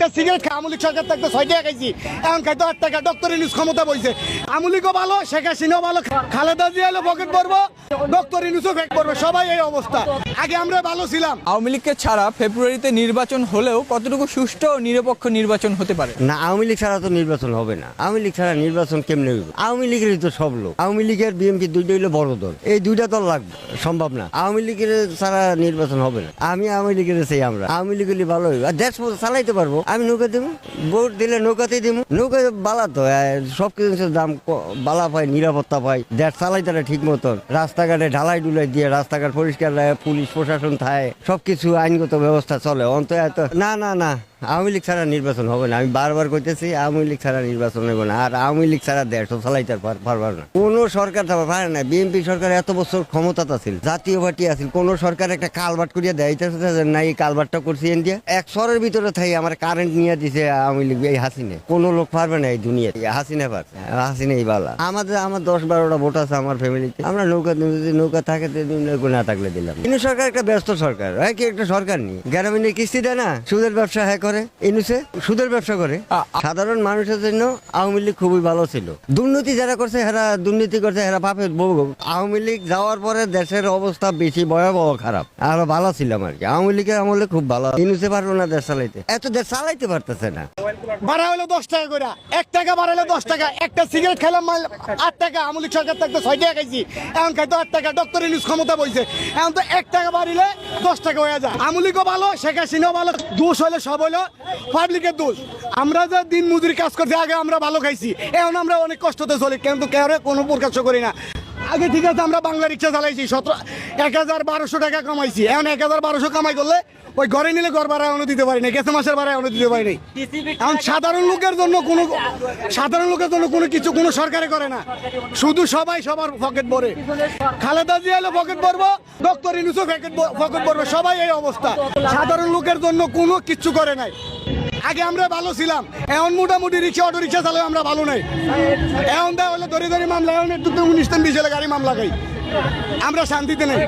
একটা সিগারেট খাই আমলিক সরকার থাকতে ছয় টাকা খাইছি। এখন খাইতো আট টাকা ডক্টর ইনুস ক্ষমতা বইছে। আমলিকও ভালো শেখ হাসিনাও ভালো খালেদা জিয়া হলো পকেট পড়ব ডক্টর ইনুসও ফেক পড়বে সবাই এই অবস্থা। আগে আমরা ভালো ছিলাম। আওয়ামী লীগকে ছাড়া ফেব্রুয়ারিতে নির্বাচন হলেও কতটুকু সুষ্ঠু ও নিরপেক্ষ নির্বাচন হতে পারে? না আওয়ামী লীগ ছাড়া তো নির্বাচন হবে না। আওয়ামী লীগ ছাড়া নির্বাচন কেমনে হইব? আওয়ামী লীগেরই তো সব লোক। আওয়ামী লীগের বিএনপি দুইটা হইল বড় দল। এই দুইটা দল লাগবে সম্ভব না। আওয়ামী লীগের ছাড়া নির্বাচন হবে না। আমি আওয়ামী লীগের চাই আমরা। আওয়ামী লীগ হলে ভালো হইব। আর দেশ চালাইতে পারব। আমি নৌকা দেবো ভোট দিলে নৌকাতেই দিব। নৌকা বালা তো সব কিছু দাম বালা পায় নিরাপত্তা পায়। দেশ চালাই তারা ঠিক মতন। রাস্তাঘাটে ঢালাই ডুলাই দিয়ে রাস্তাঘাট পরিষ্কার পুলিশ প্রশাসন থাকে সবকিছু আইনগত ব্যবস্থা চলে। অন্ত না না না। আওয়ামী লীগ ছাড়া নির্বাচন হবে না। আমি বারবার কইতেছি, আওয়ামী লীগ ছাড়া নির্বাচন হবে না। আর আওয়ামী লীগ ছাড়া দেশ চালাইতে পার- পারবে না। কোন সরকার তো পারে না। বিএনপি সরকার এত বছর ক্ষমতা আছিল, জাতীয় পার্টি আছিল। কোন সরকার একটা কালবাট করিয়া দেয় না, এই কালবাটটা করছি ইন্ডিয়া। এক সরের ভিতরে থাই আমার কারেন্ট নিয়ে দিছে আওয়ামী লীগ, এই হাসিনে। কোন লোক পারবে না এই দুনিয়া হাসিনে পারছে, হাসিনেই বালা। আমাদের, আমার দশ বারোটা ভোট আছে আমার ফ্যামিলিতে আমরা নৌকা যদি নৌকা থাকে না থাকলে দিলাম। কিন্তু সরকার একটা ব্যস্ত সরকার হ্যাঁ কি একটা সরকার নেই গ্রামীণ কিস্তি দেয় না, সুদের ব্যবসা হ্যাঁ। করে ইনুসে সুদের ব্যবসা করে। সাধারণ মানুষের জন্য আওয়ামী লীগ খুবই ভালো ছিল। দুর্নীতি যারা করছে এরা দুর্নীতি করছে এরা পাপে আওয়ামী লীগ যাওয়ার পরে দেশের অবস্থা বেশি ভয়াবহ খারাপ। আরও ভালো ছিলাম আর কি। আওয়ামী লীগের আমলে খুব ভালো। ইনুসে পারব না দেশ চালাইতে। এত দেশ চালাইতে পারতেছে না। ভাড়া হলো দশ টাকা করে। এক টাকা বাড়ালে দশ টাকা। একটা সিগারেট খেলাম মাল আট টাকা। আমলিক সরকার থাকতে ছয় টাকা খাইছি। এখন খাইতো আট টাকা। ডক্টর ইনুস ক্ষমতা বইছে। এখন তো এক টাকা বাড়িলে দশ টাকা হয়ে যায়। আমলিকও ভালো শেখ হাসিনাও ভালো। দোষ হলে সব হলো পাবলিকের দোষ। আমরা যে দিন মজুরি কাজ করছি, আগে আমরা ভালো খাইছি, এখন আমরা অনেক কষ্টতে চলি, কিন্তু কেউ কোনো প্রকাশ করি না। আগে ঠিক আছে, আমরা বাংলা রিক্সা চালাইছি, সতেরো এক হাজার বারোশো টাকা কামাইছি। এখন এক হাজার বারোশো কামাই করলে ওই ঘরে নিলে ঘর ভাড়া এখনও দিতে পারি না গেছে মাসের ভাড়া এখনও দিতে পারি নাই। এখন সাধারণ লোকের জন্য কোনো, সাধারণ লোকের জন্য কোনো কিছু কোনো সরকারে করে না। শুধু সবাই সবার পকেট ভরে। খালেদা জিয়া হলো পকেট ভরবো, ডক্টর ইনুসও পকেট পকেট ভরবে, সবাই এই অবস্থা। সাধারণ লোকের জন্য কোনো কিচ্ছু করে নাই। আগে আমরা ভালো ছিলাম। এখন মোটামুটি রিক্সা, অটো রিক্সা চালে আমরা ভালো নাই। এখন দেওয়া হলে দড়ি ধরে মামলা, এখন একটু উনিশ দিন বিশ গাড়ি মামলা খাই। আমরা শান্তিতে নেই।